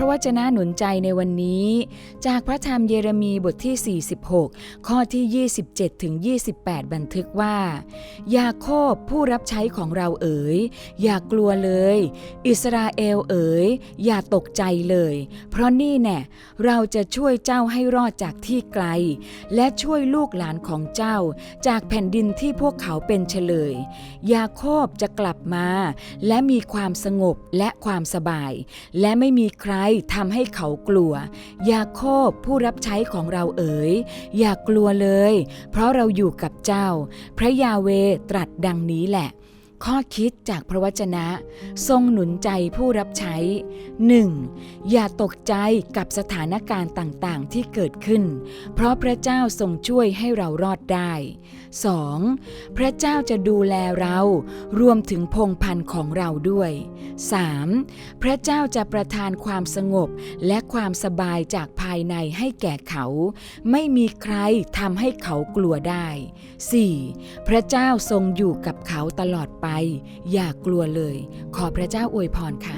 ระวจนะหนุนใจในวันนี้ จากพระธรรมเยเรมีบทที่ 46 ข้อที่ 27 ถึง 28 บันทึกว่า ยาโคบผู้รับใช้ของเราเอ๋ย อย่ากลัวเลย อิสราเอลเอ๋ย อย่าตกใจเลย เพราะนี่แน่เราจะช่วยเจ้าให้รอดจากที่ไกล และช่วยลูกหลานของเจ้า จากแผ่นดินที่พวกเขาเป็นเฉลย ยาโคบจะกลับมา และมีความสงบและความสบาย และไม่มีใครทำให้เขากลัว ยาโคบผู้รับใช้ของเราเอ๋ย อย่ากลัวเลย เพราะเราอยู่กับเจ้า พระยาเวตรัสดังนี้แหละ ข้อคิดจากพระวจนะ ทรงหนุนใจผู้รับใช้ 1. อย่าตกใจกับสถานการณ์ต่างๆ ที่เกิดขึ้น เพราะพระเจ้าทรงช่วยให้เรารอดได้ 2. พระเจ้าจะดูแลเรา รวมถึงพงพันธุ์ของเราด้วย 3. พระเจ้าจะประทานความสงบและความสบายจากภายในให้แก่เขา ไม่มีใครทำให้เขากลัวได้ 4. พระเจ้าทรงอยู่กับเขาตลอดไปอย่ากลัวเลย ขอพระเจ้าอวยพรค่ะ